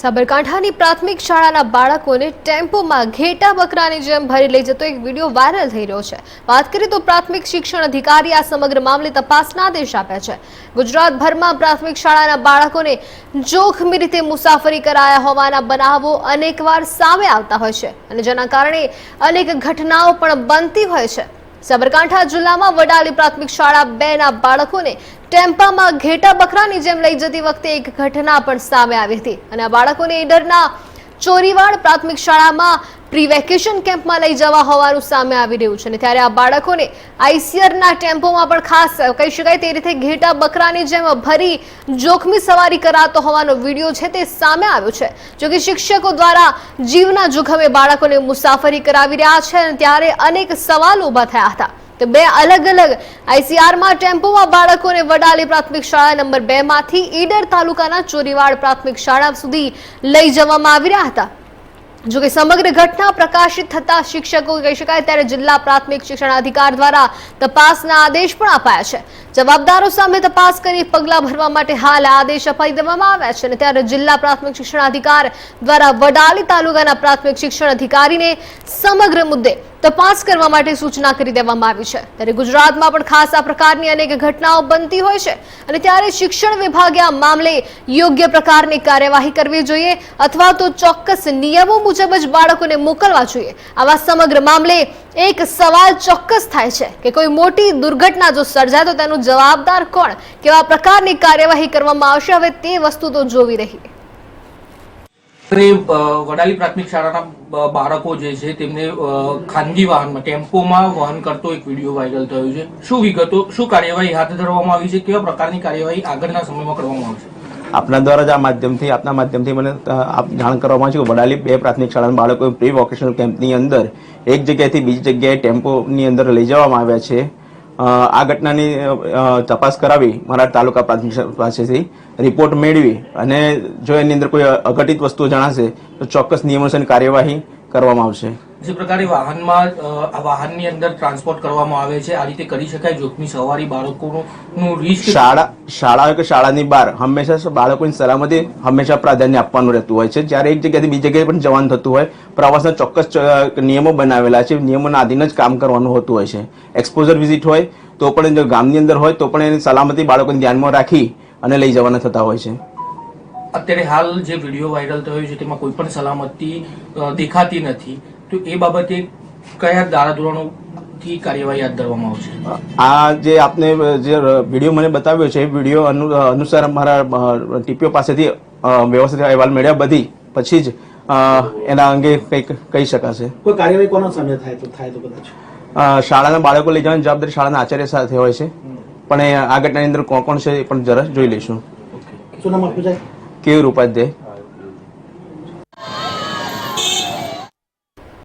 સાબરકાંઠાની પ્રાથમિક શાળાના બાળકોને ટેમ્પોમાં ઘેટા બકરાની જેમ ભરી લઈ જતો એક વીડિયો વાયરલ થઈ રહ્યો છે. વાત કરીએ તો પ્રાથમિક શિક્ષણ અધિકારી આ સમગ્ર મામલે તપાસના આદેશ આપ્યા છે. ગુજરાતભરમાં પ્રાથમિક શાળાના બાળકોને જોખમી રીતે મુસાફરી કરાયા હોવાના બનાવો અનેકવાર સામે આવતા હોય છે અને જેના કારણે અનેક ઘટનાઓ પણ બનતી હોય છે. સાબરકાંઠા જિલ્લામાં વડાલી પ્રાથમિક શાળા બે ના બાળકોને ટેમ્પામાં ઘેટા બકરાની જેમ લઈ જતી વખતે એક ઘટના પણ સામે આવી હતી. અને આ બાળકોને ઈડરના ચોરીવાડ પ્રાથમિક શાળામાં પ્રી વેકેશન કેમ્પમાં લઈ જવા હોવાનું સામે આવી રહ્યું છે અને ત્યારે આ બાળકોને આઈસીઆરના ટેમ્પોમાં પણ ખાસ કહી શકાય તે રીતે ઘેટા બકરાની જેમ ભરી જોખમી સવારી કરાતો હોવાનો વીડિયો છે તે સામે આવ્યો છે. જો કે શિક્ષકો દ્વારા જીવના જોખમે બાળકોને મુસાફરી કરાવી રહ્યા છે અને ત્યારે અનેક સવાલ ઊભા થયા હતા. તો બે અલગ અલગ આઈસીઆરમાં ટેમ્પોમાં બાળકોને વડાલી પ્રાથમિક શાળા નંબર બે માંથી ઈડર તાલુકાના ચોરીવાડ પ્રાથમિક શાળા સુધી લઈ જવામાં આવી રહ્યા હતા. જો કે સમગ્ર ઘટના પ્રકાશિત થતા શિક્ષકો કહી શકાય ત્યારે જિલ્લા પ્રાથમિક શિક્ષણ અધિકાર દ્વારા તપાસના આદેશ પણ અપાયા છે. જવાબદારો સામે તપાસ કરી પગલાં ભરવા માટે હાલ આદેશ અપાઈ દેવામાં આવ્યા છે અને ત્યારે જિલ્લા પ્રાથમિક શિક્ષણ અધિકાર દ્વારા વડાલી તાલુકાના પ્રાથમિક શિક્ષણ અધિકારીને સમગ્ર મુદ્દે તપાસ કરવા માટે સૂચના કરી દેવામાં આવી છે. ત્યારે ગુજરાતમાં પણ ખાસ આ પ્રકારની અનેક ઘટનાઓ બનતી હોય છે અને ત્યારે શિક્ષણ વિભાગે આ મામલે યોગ્ય પ્રકારની કાર્યવાહી કરવી જોઈએ અથવા તો ચોક્કસ નિયમો મુજબ જ બાળકોને મોકલવા જોઈએ. આવા સમગ્ર મામલે એક સવાલ ચોક્કસ થાય છે કે કોઈ મોટી દુર્ઘટના જો સર્જાય તો તેનું જવાબદાર કોણ? કેવા પ્રકારની કાર્યવાહી કરવામાં આવશે? હવે તે વસ્તુ તો જોવી રહી. વડાલી પ્રાથમિક શાળાના બાળકો જે છે, તેમને ખાનગી વાહનમાં, ટેમ્પોમાં વહન કરતો એક વીડિયો વાયરલ થયો છે. શું વિગતો, શું કાર્યવાહી હાથ ધરવામાં આવી છે? કેવા પ્રકારની કાર્યવાહી આગળના સમયમાં કરવામાં આવશે? આપના દ્વારા જ આ માધ્યમથી, આપના માધ્યમથી મને આપ જાણ કરવામાં આવ્યું કે વડાલી બે પ્રાથમિક શાળાના બાળકો પ્રી વોકેશનલ કેમ્પની અંદર એક જગ્યાએથી બીજી જગ્યાએ ટેમ્પોની અંદર લઈ જવામાં આવ્યા છે. આ ઘટનાની તપાસ કરાવી મારા તાલુકા પાસેથી રિપોર્ટ મેળવી અને જો એની અંદર કોઈ અઘટિત વસ્તુઓ જણાશે તો ચોક્કસ નિયમોસરની કાર્યવાહી કરવામાં આવશે. જે પ્રકારે વાહનમાં આ વાહનની અંદર ટ્રાન્સપોર્ટ કરવામાં આવે છે આ રીતે કરી શકાય જોખમી સવારી બાળકોનું રિસ્ક શાળા શાળા કે શાળાની બહાર હંમેશા બાળકોની સલામતી હંમેશા પ્રાધાન્ય આપવાનું રહેતું હોય છે. જ્યારે એક જગ્યાએથી બીજી જગ્યાએ પણ જવાનું થતું હોય પ્રવાસના ચોક્કસ નિયમો બનાવેલા છે. નિયમોના આધીન જ કામ કરવાનું હોતું હોય છે. એક્સપોઝર વિઝિટ હોય તો પણ જો ગામની અંદર હોય તો પણ એની સલામતી બાળકોને ધ્યાનમાં રાખી અને લઈ જવાના થતા હોય છે. અત્યારે હાલ જે વીડિયો વાયરલ થયો છે તેમાં કોઈ પણ સલામતી દેખાતી નથી. તો એ બાબતે કયા ધારાધોરણોથી કાર્યવાહી હાથ ધરવામાં આવશે? આ જે આપને જે વીડિયો મને બતાવ્યો છે એ વીડિયો અનુ- અનુસાર મારા ટીપીઓ પાસેથી વ્યવસ્થિત અહેવાલ મેળવ્યા બધી પછી જ એના અંગે કંઈક કહી શકાશે. કોઈ કાર્યવાહી કોના સામે થાય તો થાય તો કદાચ? શાળાના બાળકો લઈ જવાની જવાબદારી શાળાના આચાર્ય સાથે હોય છે. પણ એ આ ઘટનાની અંદર કોણ કોણ છે એ પણ જરા જોઈ લઈશું. શું નામ આપ્યું સાહેબ? કેયુર ઉપાધ્યાય